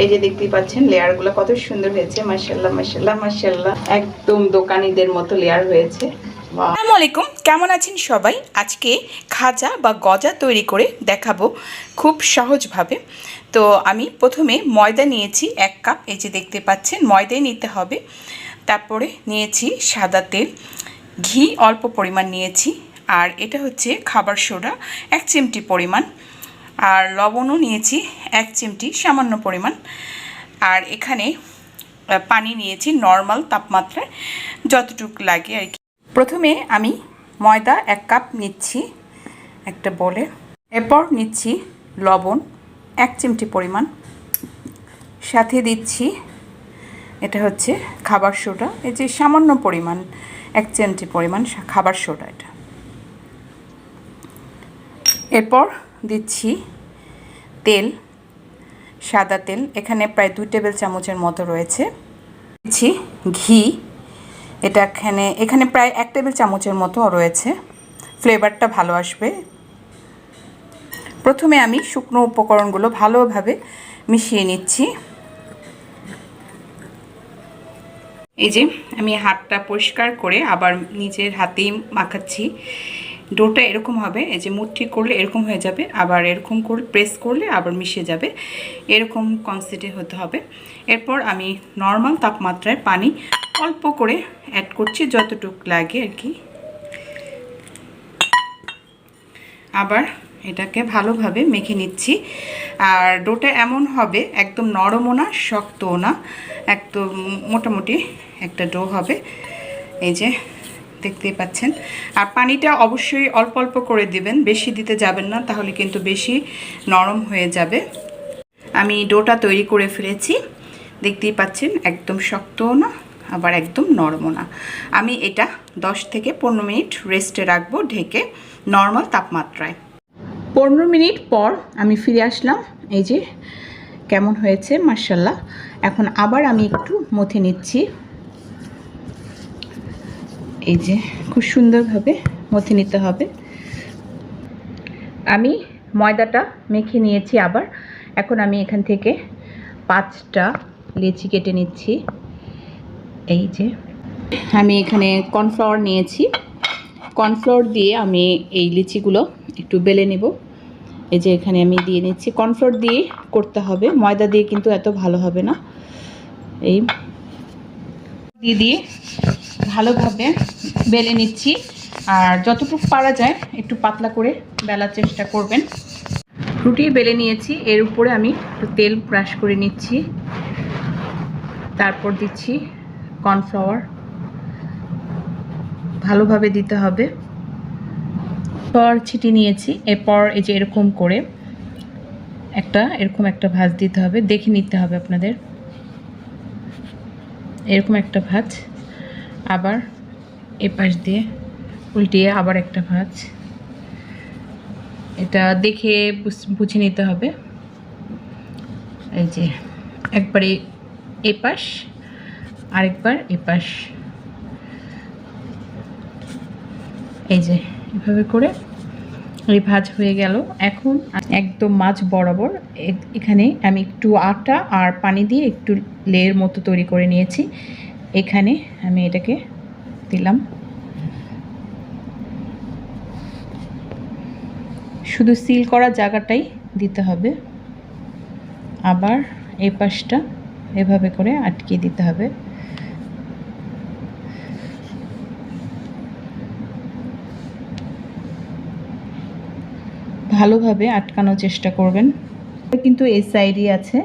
এই যে দেখতেই পাচ্ছেন, লেয়ারগুলো কত সুন্দর হয়েছে মার্শাল্লাহ মার্শাল্লাহ মার্শাল্লাহ একদম দোকানিদের মতো লেয়ার হয়েছে। আসসালামু আলাইকুম, কেমন আছেন সবাই? আজকে খাজা বা গজা তৈরি করে দেখাবো খুব সহজভাবে। তো আমি প্রথমে ময়দা নিয়েছি এক কাপ, এই যে দেখতে পাচ্ছেন, ময়দাই নিতে হবে। তারপরে নিয়েছি সাদা তেল, ঘি অল্প পরিমাণ নিয়েছি। আর এটা হচ্ছে খাবার সোডা, এক চিমটি পরিমাণ। আর লবণও নিয়েছি এক চিমটি, সামান্য পরিমাণ। আর এখানে পানি নিয়েছি নর্মাল তাপমাত্রায়, যতটুকু লাগে আর কি। প্রথমে আমি ময়দা এক কাপ নিচ্ছি, একটা বলে। এরপর নিচ্ছি লবণ এক চিমটি পরিমাণ। সাথে দিচ্ছি, এটা হচ্ছে খাবার সোডা, এই যে সামান্য পরিমাণ, এক চিমটি পরিমাণ খাবার সোডা এটা। এরপর দিচ্ছি। তেল, সাদা তেল, এখানে প্রায় দুই টেবিল চামচের মতো রয়েছে। দিচ্ছি ঘি, এটা এখানে এখানে প্রায় এক টেবিল চামচের মতো রয়েছে। ফ্লেভারটা ভালো আসবে। প্রথমে আমি শুকনো উপকরণগুলো ভালোভাবে মিশিয়ে নিচ্ছি। এই যে, আমি হাতটা পরিষ্কার করে আবার নিজের হাতেই মাখাচ্ছি। ডোটা এরকম হবে, এই যে মুঠি করলে এরকম হয়ে যাবে, আবার এরকম করে প্রেস করলে আবার মিশে যাবে, এরকম কনসিটে হতে হবে। এরপর আমি নর্মাল তাপমাত্রায় পানি অল্প করে অ্যাড করছি, যতটুক লাগে আর কি। আবার এটাকে ভালোভাবে মেখে নিচ্ছি। আর ডোটা এমন হবে, একদম নরমও না, শক্তও না, একদম মোটামুটি একটা ডো হবে। এই যে দেখতেই পাচ্ছেন। আর পানিটা অবশ্যই অল্প অল্প করে দিবেন, বেশি দিতে যাবেন না, তাহলে কিন্তু বেশি নরম হয়ে যাবে। আমি ডোটা তৈরি করে ফেলেছি, দেখতেই পাচ্ছেন, একদম শক্তও না, আবার একদম নরমও না। আমি এটা 10 থেকে পনেরো মিনিট রেস্টে রাখব ঢেকে নর্মাল তাপমাত্রায়। পনেরো মিনিট পর আমি ফিরে আসলাম, এই যে কেমন হয়েছে মার্শাল্লাহ এখন আবার আমি একটু মথে নিচ্ছি। এই যে খুব সুন্দরভাবে মথে নিতে হবে। আমি ময়দাটা মেখে নিয়েছি আবার। এখন আমি এখান থেকে পাঁচটা লেচি কেটে নিচ্ছি। এই যে আমি এখানে কর্নফ্লাওয়ার নিয়েছি। কর্নফ্লাওয়ার দিয়ে আমি এই লিচিগুলো একটু বেলে নেব। এই যে এখানে আমি দিয়ে নিচ্ছি। কর্নফ্লাওয়ার দিয়ে করতে হবে। ময়দা দিয়ে কিন্তু এত ভালো হবে না। এই দিয়ে দিয়ে ভালোভাবে বেলে নিচ্ছি। আর যতটুকু পারা যায়, একটু পাতলা করে বেলার চেষ্টা করবেন। রুটি বেলে নিয়েছি, এর উপরে আমি একটু তেল ব্রাশ করে নিচ্ছি। তারপর দিচ্ছি কর্নফ্লাওয়ার। ভালোভাবে দিতে হবে। পর ছিটি নিয়েছি, এরপর এই যে এরকম করে একটা, এরকম একটা ভাঁজ দিতে হবে। দেখে নিতে হবে আপনাদের। এরকম একটা ভাঁজ। আবার এ পাশ দিয়ে উল্টিয়ে আবার একটা ভাঁজ। এটা দেখে বুঝ- নিতে হবে। এই যে একবারে এ পাশ আরেকবার এ পাশ এই যে এভাবে করে এই ভাজ হয়ে গেল। এখন একদম মাছ বরাবর এখানে আমি একটু আটা আর পানি দিয়ে একটু লেয়ের মতো তৈরি করে নিয়েছি। এখানে আমি এটাকে দিলাম। শুধু সিল করা জায়গাটাই দিতে হবে। আবার এই পাশটা এভাবে করে আটকে দিতে হবে। ভালোভাবে আটকানোর চেষ্টা করবেন। কিন্তু এই সাইডই আছে,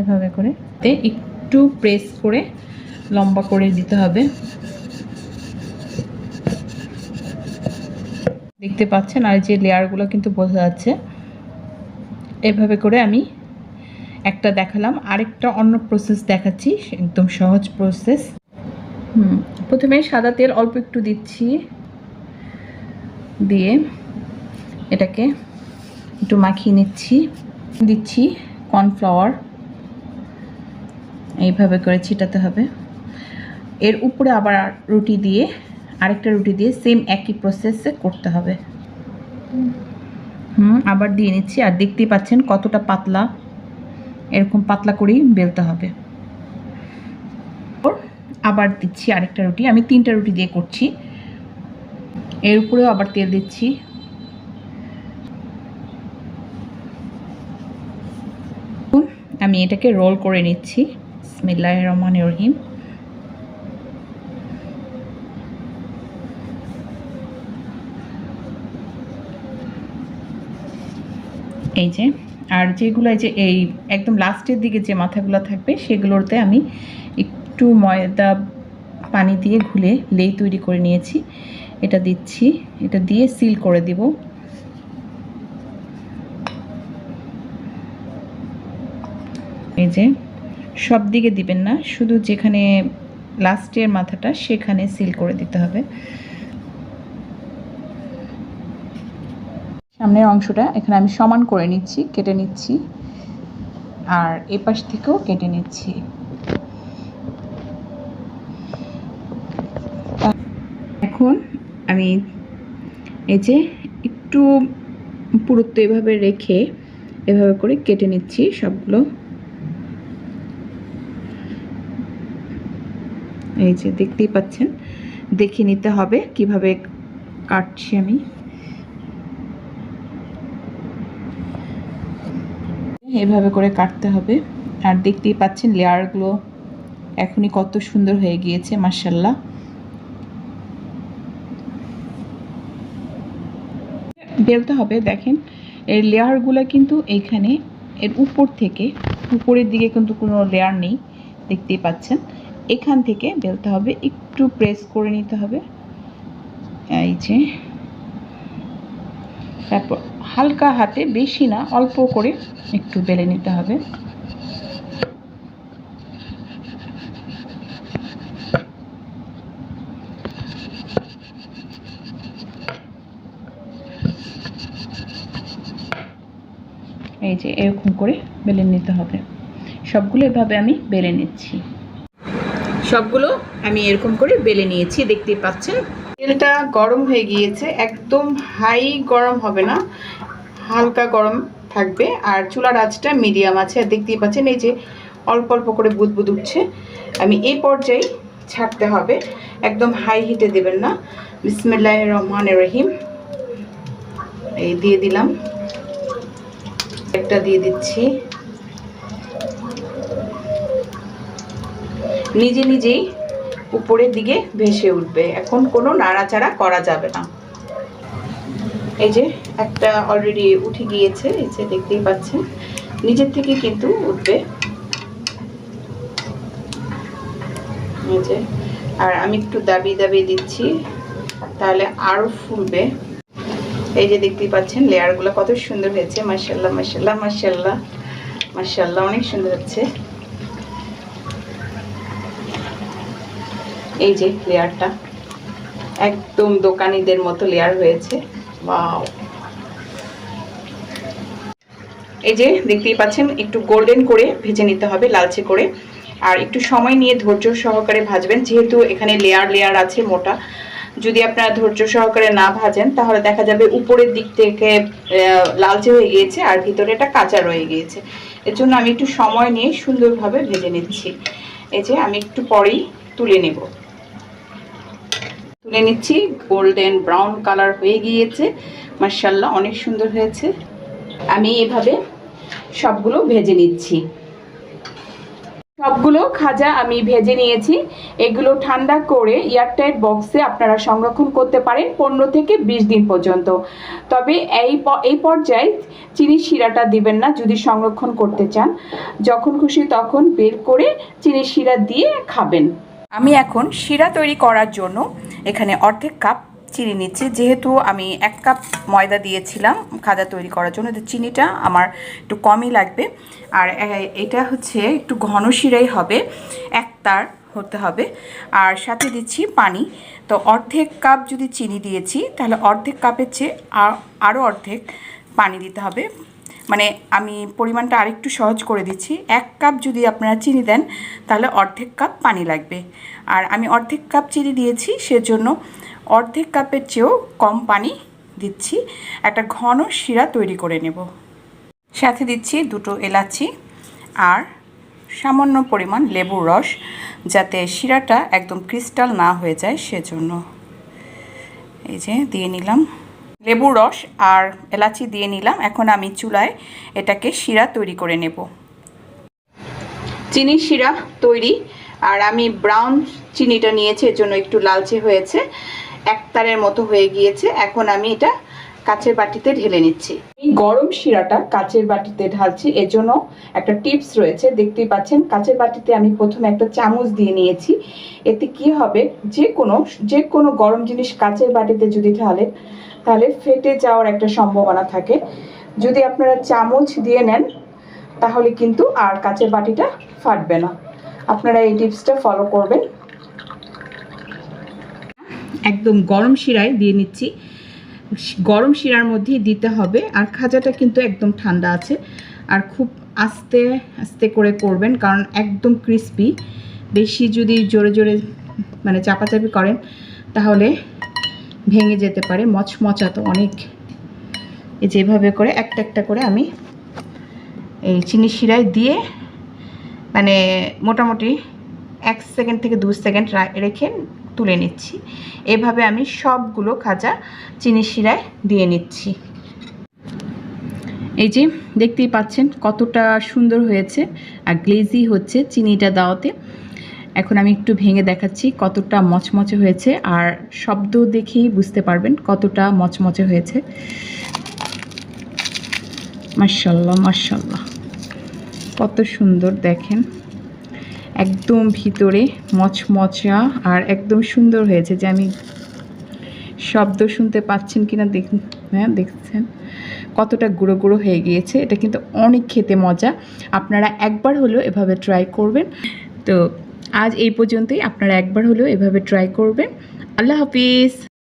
এভাবে করে। একটু প্রেস করে লম্বা করে দিতে হবে। দেখতে পাচ্ছেন আর যে লেয়ারগুলো কিন্তু বোঝা যাচ্ছে। এভাবে করে আমি একটা দেখালাম। আরেকটা অন্য প্রসেস দেখাচ্ছি, একদম সহজ প্রসেস হুম, প্রথমে সাদা তেল অল্প একটু দিচ্ছি। দিয়ে এটাকে একটু মাখিয়ে নিচ্ছি। দিচ্ছি কর্নফ্লাওয়ার এইভাবে করে ছিটাতে হবে। এর উপরে আবার রুটি দিয়ে, আরেকটা রুটি দিয়ে সেম একই প্রসেসে করতে হবে। হুম, আবার দিয়ে নিচ্ছি। আর দেখতেই পাচ্ছেন কতটা পাতলা। এরকম পাতলা করেই বেলতে হবে। আবার দিচ্ছি আরেকটা রুটি। আমি তিনটা রুটি দিয়ে করছি। এর উপরেও আবার তেল দিচ্ছি। আমি এটাকে রোল করে নিচ্ছি। বিসমিল্লাহ রহমান রহিম। এই যে, আর যেগুলো এই যে, এই একদম লাস্টের দিকে যে মাথাগুলো থাকবে, সেগুলোতে আমি একটু ময়দা পানি দিয়ে ঘুলে লেই তৈরি করে নিয়েছি। এটা দিচ্ছি, এটা দিয়ে সিল করে দিব। এই যে, সব দিকে দিবেন না, শুধু যেখানে লাস্টের মাথাটা, সেখানে সিল করে দিতে হবে। সামনের অংশটা এখানে আমি সমান করে নিচ্ছি, কেটে নিচ্ছি, আর এ পাশ থেকেও কেটে নিচ্ছি। এখন আমি এই যে একটু পুরুত্ব এভাবে রেখে এভাবে করে কেটে নিচ্ছি সবগুলো। এই যে দেখতেই পাচ্ছেন, দেখে নিতে হবে কীভাবে কাটছি আমি। এভাবে করে কাটতে হবে। আর দেখতেই পাচ্ছেন লেয়ারগুলো এখনই কত সুন্দর হয়ে গিয়েছে মার্শাল্লাহ বেলতে হবে, দেখেন। এর লেয়ারগুলো কিন্তু এইখানে এর উপর থেকে, উপরের দিকে কিন্তু কোনো লেয়ার নেই, দেখতেই পাচ্ছেন। এখান থেকে বেলতে হবে, একটু প্রেস করে নিতে হবে। এই যে তারপর হালকা হাতে বেশি না, অল্প করে একটু বেলে নিতে হবে। এই যে এরকম করে বেলে নিতে হবে। সবগুলো এভাবে আমি বেলে নিচ্ছি। সবগুলো আমি এরকম করে বেলে নিয়েছি, দেখতেই পাচ্ছেন। তেলটা গরম হয়ে গিয়েছে, একদম হাই গরম হবে না, হালকা গরম থাকবে। আর চুলার আঁচটা মিডিয়াম আছে, আর দেখতেই পাচ্ছেন এই যে অল্প অল্প করে বুদবুদ উঠছে। আমি এই পর্যায়ে ছাড়তে হবে, একদম হাই হিটে দেবেন না। বিসমিল্লাহ রহমান রহিম। এই দিয়ে দিলাম। একটা দিয়ে দিচ্ছি। নিজে নিজেই উপরের দিকে ভেসে উঠবে। এখন কোনো নাড়াচাড়া করা যাবে না। এই যে একটা অলরেডি উঠে গিয়েছে, এই যে দেখতেই পাচ্ছেন। নিজের থেকে কিন্তু উঠবে। এই যে, আর আমি একটু দাবি দাবি দিচ্ছি, তাহলে আরও ফুলবে। এই যে দেখতেই পাচ্ছেন লেয়ারগুলো কত সুন্দর হয়েছে। মার্শাল্লাহ মার্শাল্লাহ মার্শাল্লাহ মার্শাল্লাহ অনেক সুন্দর হচ্ছে। এই যে লেয়ারটা। একদম দোকানিদের মতো লেয়ার হয়েছে। ওয়াও। এই যে দেখতেই পাচ্ছেন, একটু গোল্ডেন করে ভেজে নিতে হবে, লালচে করে। আর একটু সময় নিয়ে ধৈর্য সহকারে ভাজবেন, যেহেতু এখানে লেয়ার লেয়ার আছে মোটা। যদি আপনারা ধৈর্য সহকারে না ভাজেন, তাহলে দেখা যাবে উপরের দিক থেকে লালচে হয়ে গিয়েছে আর ভিতরে এটা কাঁচা রয়ে গিয়েছে। এর জন্য আমি একটু সময় নিয়ে সুন্দরভাবে ভেজে নিচ্ছি। এই যে আমি একটু পরেই তুলে নেব। তুলে নিচ্ছি। গোল্ডেন ব্রাউন কালার হয়ে গিয়েছে। মার্শাল্লাহ অনেক সুন্দর হয়েছে। আমি এভাবে সবগুলো ভেজে নিচ্ছি। সবগুলো খাজা আমি ভেজে নিয়েছি। এগুলো ঠান্ডা করে এয়ারটাইট বক্সে আপনারা সংরক্ষণ করতে পারেন পনেরো থেকে বিশ দিন পর্যন্ত। তবে এই এই পর্যায়ে চিনি শিরাটা দিবেন না যদি সংরক্ষণ করতে চান। যখন খুশি তখন বের করে চিনি শিরা দিয়ে খাবেন। আমি এখন শিরা তৈরি করার জন্য এখানে অর্ধেক কাপ চিনি নিচ্ছি। যেহেতু আমি এক কাপ ময়দা দিয়েছিলাম খাজা তৈরি করার জন্য চিনিটা আমার একটু কমই লাগবে। আর এটা হচ্ছে একটু ঘন শিরাই হবে, এক তার হতে হবে। আর সাথে দিচ্ছি পানি। তো অর্ধেক কাপ যদি চিনি দিয়েছি, তাহলে অর্ধেক কাপের চেয়ে আরও অর্ধেক পানি দিতে হবে। মানে আমি পরিমাণটা আরেকটু সহজ করে দিচ্ছি। এক কাপ যদি আপনারা চিনি দেন, তাহলে অর্ধেক কাপ পানি লাগবে। আর আমি অর্ধেক কাপ চিনি দিয়েছি, সেজন্য অর্ধেক কাপের চেয়েও কম পানি দিচ্ছি। একটা ঘন শিরা তৈরি করে নেব। সাথে দিচ্ছি দুটো এলাচি আর সামান্য পরিমাণ লেবুর রস, যাতে শিরাটা একদম ক্রিস্টাল না হয়ে যায়, সেজন্য। এই যে, দিয়ে নিলাম। লেবুর রস আর এলাচি দিয়ে নিলাম। এখন আমি চুলায় এটাকে শিরা তৈরি করে নেব। চিনির শিরা তৈরি। আর আমি ব্রাউন চিনিটা নিয়েছি, এর জন্য একটু লালচে হয়েছে। একতারের মতো হয়ে গিয়েছে। এখন আমি এটা কাচের বাটিতে ঢেলে নিচ্ছি। এই গরম শিরাটা কাচের বাটিতে ঢালছি। এর জন্য একটা টিপস রয়েছে। দেখতেই পাচ্ছেন, কাচের বাটিতে আমি প্রথমে একটা চামচ দিয়ে নিয়েছি। এতে কি হবে? যে কোনো যে কোনো গরম জিনিস কাচের বাটিতে যদি ঢালেন তাহলে ফেটে যাওয়ার একটা সম্ভাবনা থাকে। যদি আপনারা চামচ দিয়ে নেন, তাহলে কিন্তু আর কাচের বাটিটা ফাটবে না। আপনারা এই টিপসটা ফলো করবেন। একদম গরম শিরায় দিয়ে নিচ্ছি। গরম শিরার মধ্যেই দিতে হবে। আর খাজাটা কিন্তু একদম ঠান্ডা আছে। আর খুব আস্তে আস্তে করে করবেন, কারণ একদম ক্রিস্পি। বেশি যদি জোরে জোরে মানে চাপাচাপি করেন, তাহলে ভেঙে যেতে পারে, মচমচা তো অনেক। এই যেভাবে করে একটা একটা করে আমি এই চিনি শিরায় দিয়ে মানে মোটামুটি এক সেকেন্ড থেকে দু সেকেন্ড রেখে তুলে নিচ্ছি। এভাবে আমি সবগুলো খাজা চিনি শিরায় দিয়ে নিচ্ছি। এই যে দেখতেই পাচ্ছেন কতটা সুন্দর হয়েছে আর গ্লেজি হচ্ছে চিনিটা দাওয়াতে। এখন আমি একটু ভেঙে দেখাচ্ছি কতটা মচমচে হয়েছে আর শব্দ দেখেই বুঝতে পারবেন কতটা মচমচে হয়েছে। মার্শাল্লাহ মার্শাল্লাহ কত সুন্দর দেখেন। একদম ভিতরে মচমচা আর একদম সুন্দর হয়েছে যে আমি শব্দ শুনতে পাচ্ছেন কিনা দেখ হ্যাঁ দেখছেন? কতটা গুঁড়ো গুঁড়ো হয়ে গিয়েছে। এটা কিন্তু অনেক খেতে মজা। আপনারা একবার হলেও এভাবে ট্রাই করবেন। তো আজ এই পর্যন্তই। আপনারা একবার হলেও এভাবে ট্রাই করবেন। আল্লাহ হাফিজ।